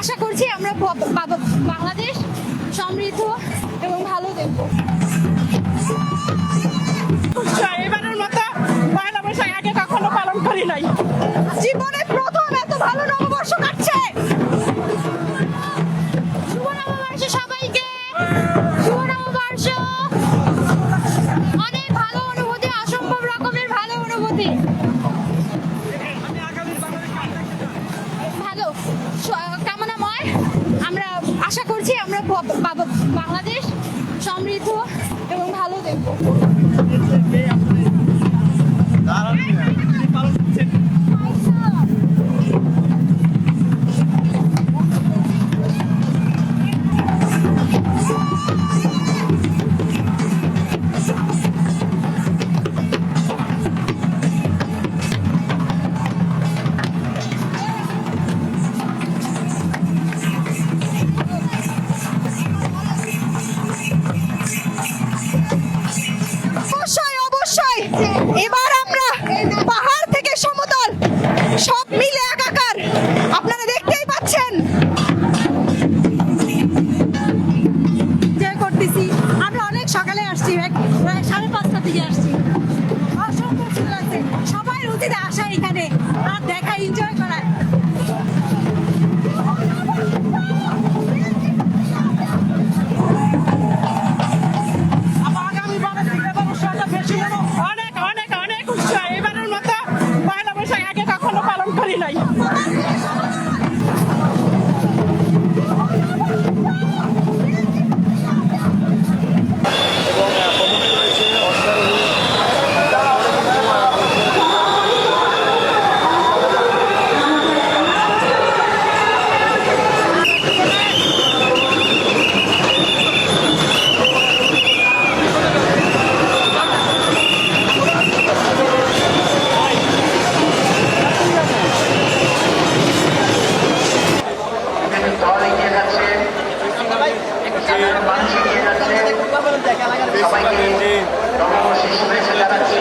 আশা করছি আমরা বাংলাদেশ সমৃদ্ধ এবং ভালো দেখব। এবারের মতো পয়লা বৈশাখ আগে কখনো পালন করি নাই। জীবনে প্রথম এত ভালো নববর্ষ কাটছে। অনেক ভালো অনুভূতি অসম্ভব রকমের ভালো অনুভূতি। বাংলাদেশ সমৃদ্ধ এবার আমরা পাহাড় থেকে সমতল সব মিলে একাকার। আপনারা দেখতেই পাচ্ছেন। এনজয় করতেছি। আমরা অনেক সকালে আসছি এক- প্রায় সাড়ে পাঁচটা থেকে আসছি। অসম্ভব লাগছে সবাই উচিত আসা এখানে আর দেখা এনজয় করা। সবাইকে নববর্ষের শুভেচ্ছা জানাচ্ছি।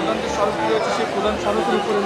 প্রধান যে সড়কটি রয়েছে সেই প্রধান সড়কের উপরে